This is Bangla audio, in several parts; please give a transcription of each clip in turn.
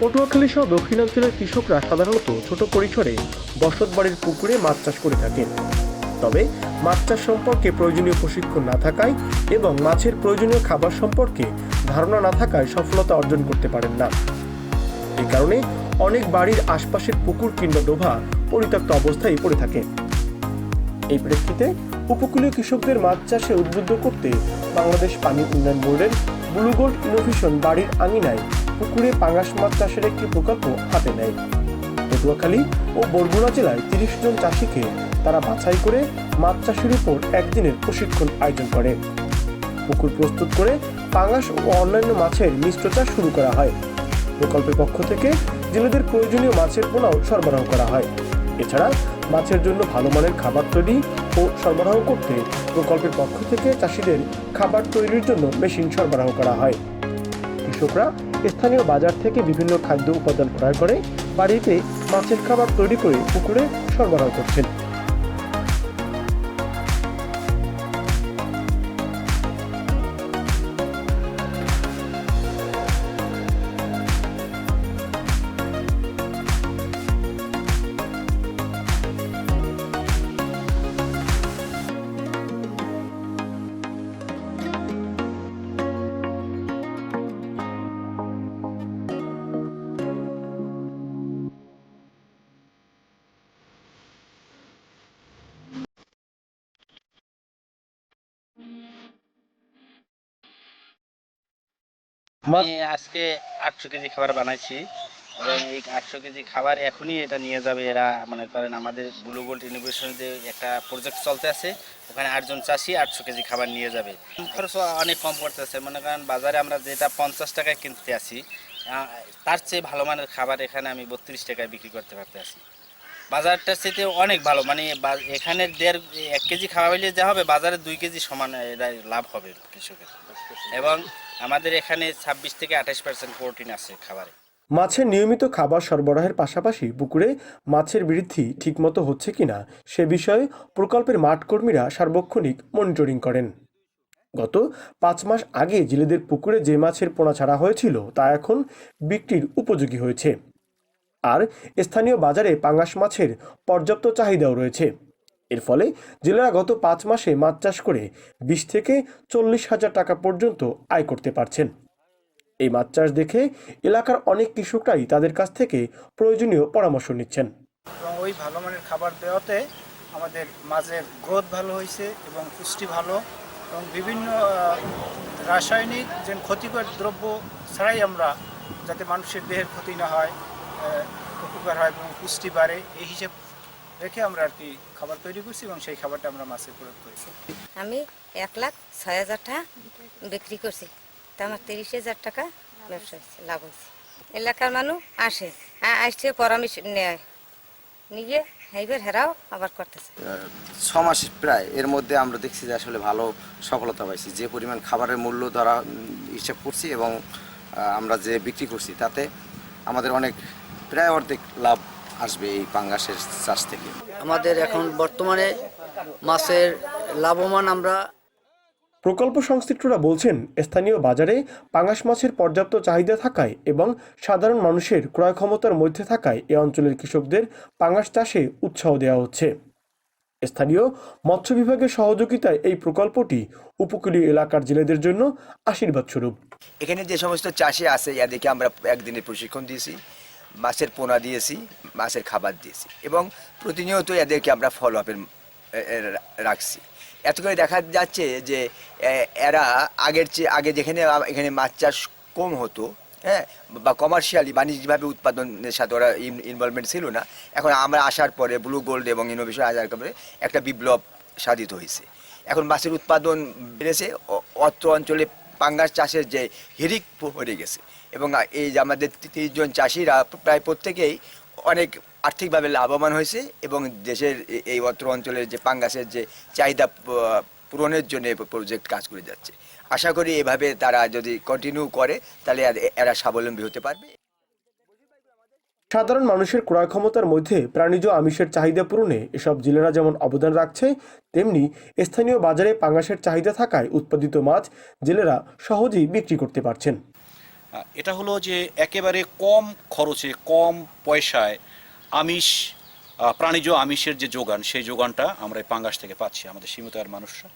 পটুয়াখালী সহ দক্ষিণাঞ্চলের কৃষকরা সাধারণত ছোট পরিসরে বসত বাড়ির পুকুরে মাছ চাষ করে থাকেন। তবে মাছ চাষ সম্পর্কে প্রয়োজনীয় প্রশিক্ষণ না থাকায় এবং মাছের প্রয়োজনীয় খাবার সম্পর্কে ধারণা না থাকায় সফলতা অর্জন করতে পারেন না। এই কারণে অনেক বাড়ির আশপাশের পুকুর কিংবা ডোভা পরিত্যক্ত অবস্থায় পড়ে থাকে। এই প্রেক্ষিতে উপকূলীয় কৃষকদের মাছ চাষে উদ্বুদ্ধ করতে বাংলাদেশ পানি উন্নয়ন বোর্ডের ব্লু গোল্ড ইনোভেশন বাড়ির আঙিনায় পুকুরে পাঙ্গাস মাছ চাষের একটি প্রকল্প হাতে নেয়। পটুয়াখালী ও বরগুনা জেলায় তিরিশ জন চাষিকে তারা বাছাই করে মাছ চাষের উপর একদিনের প্রশিক্ষণ আয়োজন করে। পুকুর প্রস্তুত করে পাঙ্গাস ও অন্যান্য মাছের মিশ্র চাষ শুরু করা হয়। প্রকল্পের পক্ষ থেকে জেলেদের প্রয়োজনীয় মাছের পোনাও সরবরাহ করা হয়। এছাড়া মাছের জন্য ভালো মানের খাবার তৈরি ও সরবরাহ করতে প্রকল্পের পক্ষ থেকে চাষিদের খাবার তৈরির জন্য মেশিন সরবরাহ করা হয়। কৃষকরা স্থানীয় বাজার থেকে বিভিন্ন খাদ্য উপাদান ক্রয় করে বাড়িতে মাছের খাবার তৈরি করে পুকুরে সরবরাহ করছেন। আমি আজকে আটশো কেজি খাবার বানাইছি এবং এই আটশো কেজি খাবার এখনই এটা নিয়ে যাবে এরা, মনে করেন আমাদের ব্লু গোল্ড ইউনিভার্সিটিতে একটা প্রজেক্ট চলতে আছে, ওখানে আটজন চাষি আটশো কেজি খাবার নিয়ে যাবে। খরচ অনেক কম পড়তেছে, মনে করেন বাজারে আমরা যেটা পঞ্চাশ টাকায় কিনতে আসি তার চেয়ে ভালো মানের খাবার এখানে আমি বত্রিশ টাকায় বিক্রি করতে পারতে আসি। বাজারটার চেয়ে অনেক ভালো মানে বা- এখানে দেড়, এক কেজি খাওয়া হইলে যা হবে, বাজারে দুই কেজি সমান লাভ হবে কৃষকের। এবং আমাদের এখানে ছাব্বিশ থেকে আঠাশ পার্সেন্ট প্রোটিন আছে খাবারে। মাছের নিয়মিত খাবার সরবরাহের পাশাপাশি পুকুরে মাছের বৃদ্ধি ঠিকমতো হচ্ছে কিনা সে বিষয়ে প্রকল্পের মাঠ কর্মীরা সার্বক্ষণিক মনিটরিং করেন। গত পাঁচ মাস আগে জেলেদের পুকুরে যে মাছের পোনা ছাড়া হয়েছিল, তা এখন বিক্রির উপযোগী হয়েছে। আর স্থানীয় বাজারে পাঙ্গাস মাছের পর্যাপ্ত চাহিদাও রয়েছে। এর ফলে জেলেরা গত পাঁচ মাসে মাছ চাষ করে বিশ থেকে চল্লিশ হাজার টাকা পর্যন্ত আয় করতে পারছেন। এই মাছ চাষ দেখে এলাকার অনেক কৃষকরাই তাদের কাছ থেকে প্রয়োজনীয় পরামর্শ নিচ্ছেন। এবং ওই ভালো মানের খাবার দেওয়াতে আমাদের মাছের গ্রোথ ভালো হয়েছে এবং পুষ্টি ভালো এবং বিভিন্ন রাসায়নিক যে ক্ষতিকর দ্রব্য ছাড়াই আমরা যাতে মানুষের দেহের ক্ষতি না হয় উপকার হয় এবং পুষ্টি বাড়ে, এই হিসেব রেখে আমরা আর কি খাবার তৈরি করছি এবং সেই খাবারটা আমরা মাছে প্রয়োগ করেছি আমি এক লাখ ছয় হাজার টাকা বিক্রি করছি। তা আমার তিরিশ হাজার টাকা ব্যবসা হয়েছে লাভ হয়েছে। এলাকার মানুষ আসে আসছে পরামর্শ নেয়। নিয়ে এইবার হেরাও আবার করতেছে। ছ মাস প্রায় এর মধ্যে আমরা দেখছি যে আসলে ভালো সফলতা পাইছি। যে পরিমাণ খাবারের মূল্য ধরা হিসাব করছি এবং আমরা যে বিক্রি করছি তাতে আমাদের অনেক প্রায় অর্ধেক লাভ আসবে এই পাঙ্গাসের চাষ থেকে? আমাদের এখন বর্তমানে মাছের লাভবান আমরা। প্রকল্প সংশ্লিষ্টরা বলছেন স্থানীয় বাজারে পাঙ্গাস মাছের পর্যাপ্ত চাহিদা থাকায় এবং সাধারণ মানুষের ক্রয় ক্ষমতার মধ্যে থাকায় এ অঞ্চলের কৃষকদের পাঙ্গাস চাষে উৎসাহ দেওয়া হচ্ছে। স্থানীয় মৎস্য বিভাগের সহযোগিতায় এই প্রকল্পটি উপকূলীয় এলাকার জেলেদের জন্য আশীর্বাদ স্বরূপ এখানে যে সমস্ত চাষি আছে এদেরকে আমরা একদিনের প্রশিক্ষণ দিয়েছি। মাছের পোনা দিয়েছি, মাছের খাবার দিয়েছি এবং প্রতিনিয়ত এদেরকে আমরা ফলো আপের রাখছি। এত করে দেখা যাচ্ছে যে এরা আগের চেয়ে, আগে যেখানে, এখানে মাছ চাষ কম হতো হ্যাঁ বা কমার্শিয়ালি বাণিজ্যিকভাবে উৎপাদনের সাথে ওরা ইনভলভমেন্ট ছিল না। এখন আমরা আসার পরে ব্লু গোল্ড এবং ইনোভেশন আসার পরে একটা বিপ্লব সাধিত হয়েছে। এখন মাছের উৎপাদন বেড়েছে। অত্র অঞ্চলে পাঙ্গাস চাষের যে হিরিক পড়ে গেছে এবং এই আমাদের তিরিশ জন চাষিরা প্রায় প্রত্যেকেই অনেক আর্থিকভাবে লাভবান হয়েছে এবং দেশের এই অত্র অঞ্চলের যে পাঙ্গাসের যে চাহিদা পূরণের জন্য প্রজেক্ট কাজ করে যাচ্ছে। আশা করি এভাবে তারা যদি কন্টিনিউ করে, তাহলে এরা- স্বাবলম্বী হতে পারবে। সাধারণ মানুষের ক্রয় ক্ষমতার মধ্যে প্রাণীজ আমিষের চাহিদা পূরণে এসব জেলেরা যেমন অবদান রাখছে, তেমনি স্থানীয় বাজারে পাঙ্গাসের চাহিদা থাকায় উৎপাদিত মাছ জেলেরা সহজেই বিক্রি করতে পারছেন। এটা হলো যে একেবারে কম খরচে, কম পয়সায় আমিষ প্রাণীজ আমিষের যে যোগান, সেই যোগানটা আমরা এই পাঙ্গাস থেকে পাচ্ছি, আমাদের সীমিত আর মানুষরা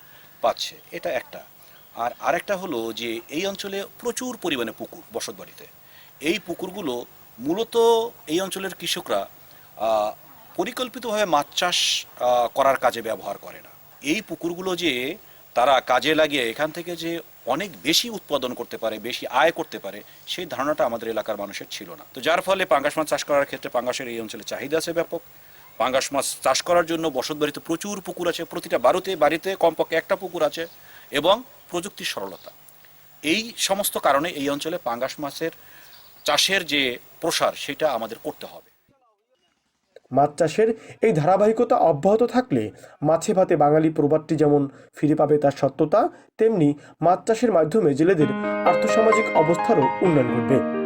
পাচ্ছে। এটা একটা। আর আরেকটা হলো যে এই অঞ্চলে প্রচুর পরিমাণে পুকুর বসতবাড়িতে এই পুকুরগুলো মূলত এই অঞ্চলের কৃষকরা পরিকল্পিতভাবে মাছ চাষ করার কাজে ব্যবহার করে না। এই পুকুরগুলো যে তারা কাজে লাগিয়ে এখান থেকে যে অনেক বেশি উৎপাদন করতে পারে, বেশি আয় করতে পারে, সেই ধারণাটা আমাদের এলাকার মানুষের ছিল না। তো যার ফলে পাঙ্গাস মাছ চাষ করার ক্ষেত্রে পাঙ্গাসের এই অঞ্চলে চাহিদা আছে ব্যাপক। পাঙ্গাস মাছ চাষ করার জন্য বসতবাড়িতে প্রচুর পুকুর আছে, প্রতিটা বাড়িতে বাড়িতে কমপক্ষে একটা পুকুর আছে এবং প্রযুক্তির সরলতা। এই সমস্ত কারণে এই অঞ্চলে পাঙ্গাস মাছের চাষের যে প্রসার, সেটা আমাদের করতে হবে। মাছ চাষের এই ধারাবাহিকতা অব্যাহত থাকলে মাছে ভাতে বাঙালি প্রবাদটি যেমন ফিরে পাবে তার সত্যতা, তেমনি মাছ চাষের মাধ্যমে জেলেদের আর্থসামাজিক অবস্থারও উন্নয়ন ঘটবে।